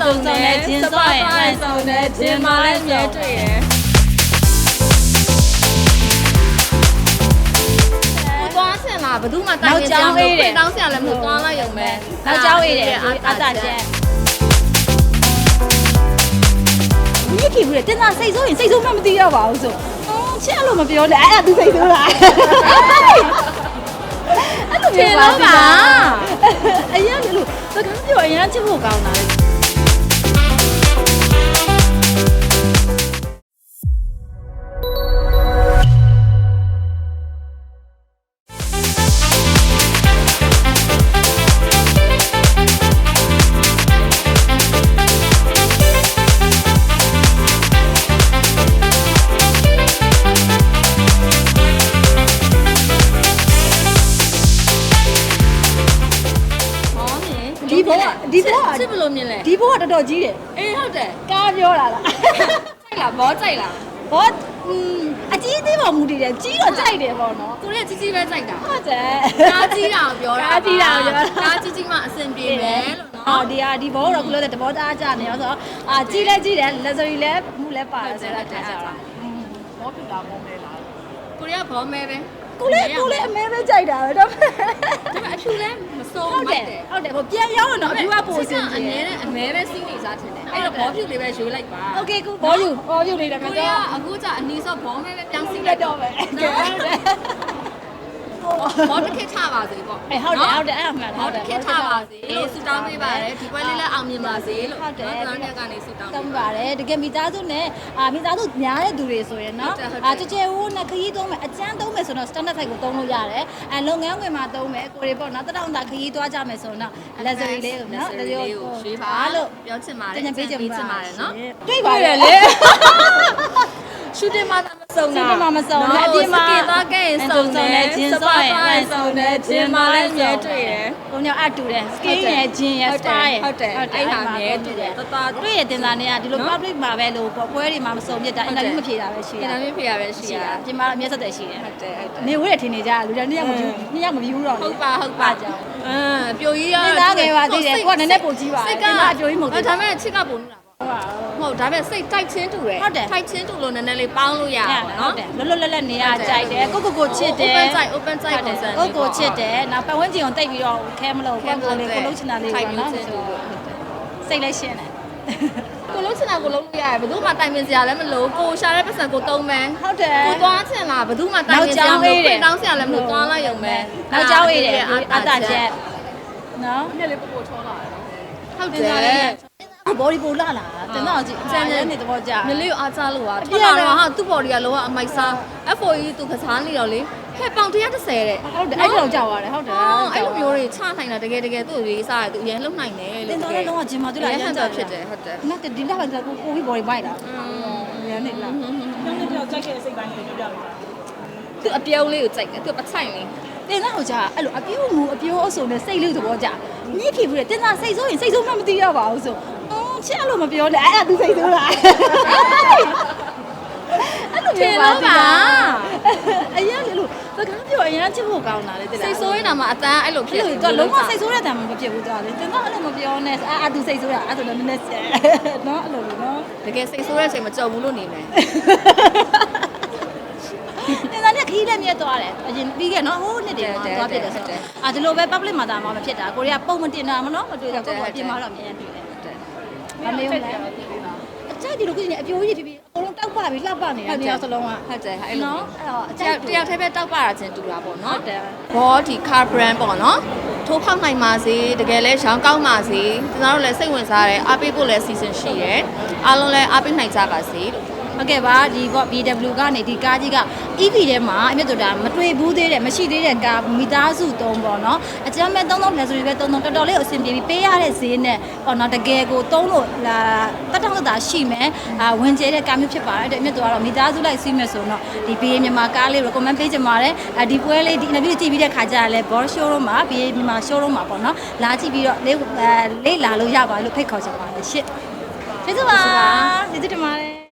စုံတယ်ဂျင်းစောရင်အစုံတယ်ဂျင်းမလည်းမြဲတွေ့ရယ်ကိုသွားချင်လားဘယ်သူမှတိုင်ရင်တောင်းဆရာလည်းမဟုတ်သွားလိုက်ရုံပဲနောက်ကျောင်းအေးတယ်အာသာချက်မြစ်ခီဘူးလေတင်သာစိတ်ဆိုးရင်စိတ်ဆိုးမှမသိရပါဘူးဆိုအော်ချစ်အဲ့လိုမပြောနဲ့အဲ့ဒါသူစိတ်ဆိုးလားအဲ့လိုပြောပါပါအရင် ကလို့စကားပြောအရင်ချစ်ဖို့ ချစ်ဘလို့မြင်လဲဒီဘောကတော်တော်ကြီးတယ်အေးဟုတ်တယ်ကားပြောတာလားကြိုက်လားဘောကြိုက်လားဘောอืมအကြီးသေးပေါ်မူတည်တယ်ကြီးတော့ကြိုက်တယ်ပေါ့နော်ကိုရီးကြီးကြီးပဲကြိုက်တာဟုတ်တယ်ကားကြီးတာကိုပြောတာကားကြီးတာကိုပြောတာကားကြီးကြီးမှအဆင်ပြေမယ်လို့နော်အော်ဒီဟာဒီဘောတော့ကလို့တဲ့တဘောတအားကြနေရောဆိုတော့အာကြီးလဲကြီးတယ်လက်စရီလဲမှုလဲပါတယ်ဆိုတော့ထားကြတာဘောပြတာဘောမဲလားကိုရီးယားဘောမဲပဲကိုလေကိုလေအမဲပဲကြိုက်တာပဲတော့ဒါပေမဲ့အဖြူလဲ မစိုး ဟုတ်တယ်ဟုတ်တယ်ဟိုပြန်ရောက်ရင်တော့အပြူကပိုစင် အ ကြီး ငဲနဲ့အမဲပဲစီးနေစားထင်တယ်အဲ့တော့ဘောဖြူလေးပဲရွေးလိုက်ပါ โอเคကိုဘောယူဘောယူနေတယ် ကို မ ရီး တော့ ယားအခုကျအနီဆော့ဘောမဲပဲပြောင်းစီး လက်တော့ပဲကဲဟုတ်တယ် ဘောတစ်ခစ်ထပါစေပေါ့အဲဟုတ်တယ်ဟုတ်တယ်အဲ့အမှန်ဘောတစ်ခစ်ထပါစေဆူတောင်းပေးပါတယ်ဒီပွဲလေးလည်းအောင်မြင်ပါစေလို့ကျွန်တော်တို့ကနေဆူတောင်းတောပေးင်းပါပါတယ်တကယ်မိသားစုနဲ့အာမိသားစုများတဲ့သူတွေဆိုရင်နော်ဟုတ်တယ်ဟုတ်တယ်အာကြကြဲဝိုးနဲ့ခရီးသုံးမယ်အကျန်းသုံးမယ်ဆိုတော့ standard type ကိုသုံးလို့ရတယ်အဲလုပ်ငန်းခွင်မှာသုံးမယ်ကိုရီပေါ့နော်တတောင်တာခရီးသွားကြမယ်ဆိုတော့ luxury လေးကိုနော် luxury လေးကိုရွေးပါလို့ပြောချင်ပါတယ်တင်ပေးချင်ချင်ပါပါတယ်နော်တွေ့ပါလေ ရှူတင်မှာမစုံရှူတင်မှာမစုံဘူးအပြင်မှာစကင်သွားခဲ့ရင်စုံတယ်ဂျင်းစောရင်စပါးသွားရင်စုံတယ်ဂျင်းမလည်းမြဲတွေ့ရယ်ကိုညအတူတယ် skin ရယ် gin ရယ် spa ရယ်ဟုတ်တယ်အဲ့ဟာမြဲတွေ့တယ်တသားတွေ့ရတင်သားနဲ့ကဒီလို public မှာပဲလို့ပေါ့ပွဲတွေမှာမစုံပြတာ interview မဖြေတာပဲရှိကျတာန်တော်မြင်ဖေရပဲရှိရှိတာတာပြင်မာအမျက်ဆက်တယ်ရှိတယ်ဟုတ်တယ်ဟုတ်တယ်နေဝဲထင်နေကြလူတွေနှစ်ယောက်မယူနှစ်ယောက်မယူတော့ဟုတ်ပါဟုတ်ပါကြောင့်အင်းပြိုကြီးရစဉ်းစားခဲ့ပါသေးတယ်ကိုကနည်းနည်းပိုကြီးပါစိတ်ကဒီမှာအပြိုကြီးမဟုတ်သေးဘူးဒါပေမဲ့ချစ်ကပုံလို့တာ ပေါ့ဟုတ်ဒါပေမဲ့စိတ်တိုက်ချင်းတူတယ်ဟုတ်တယ်ထိုက်ချင်းတူလို့နည်းနည်းလေးပေါင်းလို့ရရတာပါပေါ့တော့နော်လွတ်လွတ်လပ်လပ်နေရကြိုက်တယ်ကိုကိုကိုချစ်တယ် open side open side concern ကိုကိုချစ်တယ်နောက်ပတ်ဝန်းကျင်ကိုတိတ်ပြီးတော့ခဲမလို့ကိုကိုလေးကိုလုံးချင်တာလေးထိုပေါ့က်မျိုးနော်ချင်းတူလို့စိတ်လည်းရှင်းတယ်ကိုလုံးချင်တာကိုလုံးလို့ရတယ်ဘယ်သူမှတိုင်ပင်စရာလည်းမလိုကိုရှာတဲ့ပတ်စံကိုတုံးမယ်ဟုတ်တယ်ကိုသွားချင်လားဘယ်သူမှတိုင်ပင်စရာမလိုပြင်တောင်းစရာလည်းမလိုသွားလိုက်ရုံပဲနောက်ကျောင်းအေးတယ်အာသာချက်နော်ညလေးပို့ပို့ထုံးလာတယ်ဟုတ်တတင်သားယ် လေးဘော်ဒီပိုလာလာတင်တော့ကြည့်အကျန်းနဲ့နေတော့ကြာမလေးကိုအားစားလို့อ่ะထွက်လာတော့ဟာသူ့ body ကလောကအမိုက်စား FOE သူကစားနေတော့လေဟဲ့ပေါင်130တဲ့ဟုတ်တယ်အဲ့လိုကြောက်ရတယ်ဟုတ်တယ်အော်အဲ့လိုမျိုးတွေချနိုင်တာတကယ်တကယ်သူ့ရေးစားတယ်သူအရင်လုံနိုင်တယ်တလို့င်တော်လည်းလုံးဝဂျင်မာတူလာရရဟမ်းန်ကြတော့ဖြစ်တယ်ဟုတ်တယ်နော်ဒီလောက်ကတော့ကိုကိုပြီးဘော်ဒီမိုက်တာရမ်းနေလားကျောင်းတဲ့ကြောက်ကြိုက်ခဲ့တဲ့စိတ်ပိုင်းကိုပြောပြပါသူအပြုံးလေးကိုကြိုက်တယ်သူပချိုင်လေးတင်သားဟိုကြာအဲ့လိုအပြိုးမူအပြိုးအဆုံနဲ့စိတ်လေးသဘောကြာညစ်ဖြစ်ဘူးလေတင်သားစိတ်ဆိုးရင်စိတ်ဆိုးမှမသိရပါဘူးဆို အော်ချစ်အဲ့လိုမပြောနဲ့အဲ့ဒါသူစိတ်ဆိုးလားအဲ့လိုပြောပါအရင်ကလို့စကားပြောအရင်ချစ်ဖို့ကောင်းတာလေတင်စိတ်ဆိုးရင်တော့မှအတန်းအဲ့လိုဖြစ်အဲ့လိုတော့လုံးဝစိတ်ဆိုးတဲ့တံမဖြစ်ဘူးတော့လေတင်သားအဲ့လိုမပြောနဲ့အာအတူစိတ်ဆိုးတာအဲ့ဆိုလည်းနည်းနည်းဆက်နော်အဲ့လိုနော်တကယ်စိတ်ဆိုးတဲ့အချိန်မကြုံဘူးလို့နေမယ်တင်သားနဲ့ခီးလည်းမြဲသွားတယ်အရင်ပြီးခဲ့နော်ဟိုးနှစ်တည်းမှာသွားဖြစ်တယ်ဆိုတော့အာဒီလိုပဲ public မှာတာမှမဖြစ်တာကိုရီးယားပုံမတင်တာမနော်မတွေ့တော့ကိုယ်ကအပြင်မှာတော့အမြင်တွေ့တယ် မမေးဘူးလားအကြိုက်ဒီလိုကိနေအပြိုကြီးဖြစ်ပြီးအကုန်လုံးတောက်ပပြီးလှပနေတယ်တရားစလုံးကဟုတ်တယ်အဲ့လိုနော်အဲ့တော့အတကြိုယောက်က်တယောက်တည်းပဲတောက်ပါတာချင်းတူတာပေါ့နော်ဟုတ်တယ်ဘောဒီ car brand ပေါ့နော်ထိုးဖောက်နိုင်ပါစေတကယ်လဲရောင်းကောင်းပါစေကျွန်တော်တို့လည်းစိတ်ဝင်စားတယ်အားပေးဖို့လည်း season ရှိတယ်အားလုံးလည်းအားပေးနိုင်ကြပါစေလို့ ဟုတ်ကဲ့ပါဒီပေါ့ BW ကနေဒီကားကြီးက EV ထဲမှာအမြတ်တို့ဒါမတွေ့ဘူးသေးတယ်မရှိသေးတဲ့ကားမိသားစုသုံးပေါ့နော်အကြမ်းမဲ့သုံးသုံးလက်ဆိုတွေပဲသုံးသုံးတော်တော်လေးကိုအဆင်ပြေပြီးပေးရတဲ့ဈေးနဲ့ပေါ့နော်တကယ်ကိုသုံးလို့လာတတ်တောင့်တတာရှိမယ်အာဝင်ကျဲတဲ့ကားမျိုးဖြစ်ပါတယ်တဲ့အမြတ်တို့ကတော့မိသားစုလိုက်စီးမယ်ဆိုတော့ဒီ BA မြန်မာကားလေး recommend ပေးချင်ပါတယ်အဒီပွဲလေးဒီ interview ကြည့်ပြီးတဲ့ခါကျရင်လည်း Bosch showroom မှာ BA မြန်မာ showroom မှာပေါ့နော်လာကြည့်ပြီးတော့လေးအဲလေးလာလို့ရပါလို့ဖိတ်ခေါ်ချင်ပါတယ်ရှင့်ကျေးဇူးပါကျေးဇူးတင်ပါတယ်